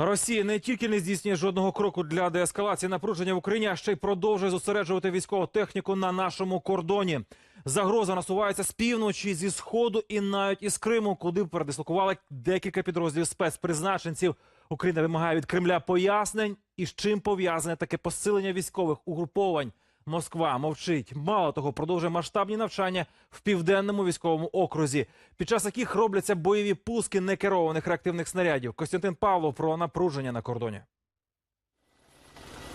Росія не тільки не здійснює жодного кроку для деескалації напруження в Україні, а ще й продовжує зосереджувати військову техніку на нашому кордоні. Загроза насувається з півночі, зі сходу і навіть із Криму, куди передислокували декілька підрозділів спецпризначенців. Україна вимагає від Кремля пояснень і з чим пов'язане таке посилення військових угруповань. Москва мовчить. Мало того, продовжує масштабні навчання в південному військовому окрузі, під час яких робляться бойові пуски некерованих реактивних снарядів. Костянтин Павлов про напруження на кордоні.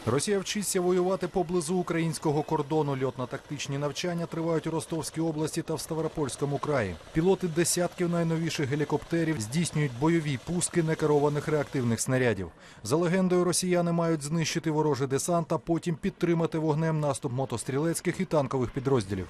Росія вчиться воювати поблизу українського кордону. Льотно-тактичні навчання тривають у Ростовській області та в Ставропольському краї. Пілоти десятків найновіших гелікоптерів здійснюють бойові пуски некерованих реактивних снарядів. За легендою, росіяни мають знищити ворожий десант, а потім підтримати вогнем наступ мотострілецьких і танкових підрозділів.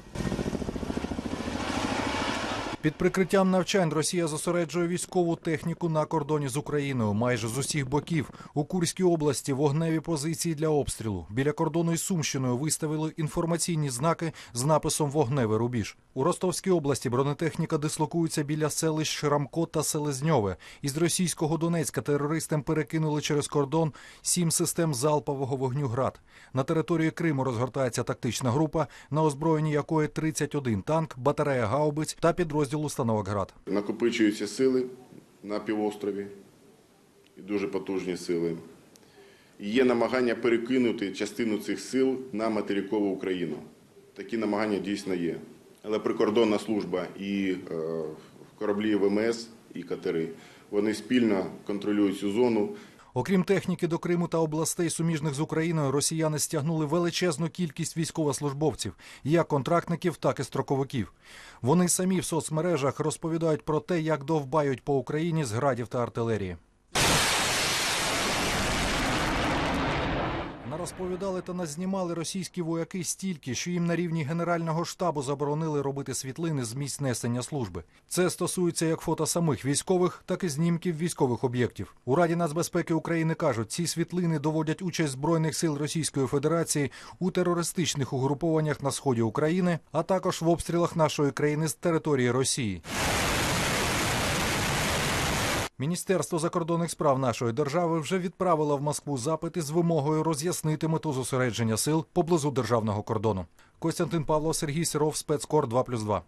Під прикриттям навчань Росія зосереджує військову техніку на кордоні з Україною майже з усіх боків. У Курській області вогневі позиції для обстрілу. Біля кордону із Сумщиною виставили інформаційні знаки з написом Вогневий рубіж. У Ростовській області бронетехніка дислокується біля селищ Шрамко та Селезньове. Із російського Донецька терористам перекинули через кордон сім систем залпового вогню ГРАД. На території Криму розгортається тактична група, на озброєнні якої 31 танк, батарея гаубиць та підрозділ установок ГРАД. Накопичуються сили на півострові, і дуже потужні сили. Є намагання перекинути частину цих сил на материкову Україну. Такі намагання дійсно є. Але прикордонна служба і е, кораблі ВМС, і катери, вони спільно контролюють цю зону. Окрім техніки до Криму та областей, суміжних з Україною, росіяни стягнули величезну кількість військовослужбовців, як контрактників, так і строковиків. Вони самі в соцмережах розповідають про те, як довбають по Україні з градів та артилерії. Нарозповідали та назнімали російські вояки стільки, що їм на рівні Генерального штабу заборонили робити світлини з місць несення служби. Це стосується як фото самих військових, так і знімків військових об'єктів. У Раді нацбезпеки України кажуть, ці світлини доводять участь збройних сил Російської Федерації у терористичних угрупованнях на сході України, а також в обстрілах нашої країни з території Росії. Міністерство закордонних справ нашої держави вже відправило в Москву запити з вимогою роз'яснити мету зосередження сил поблизу державного кордону. Костянтин Павло, Сергій Сиров, спецкор 2+,2.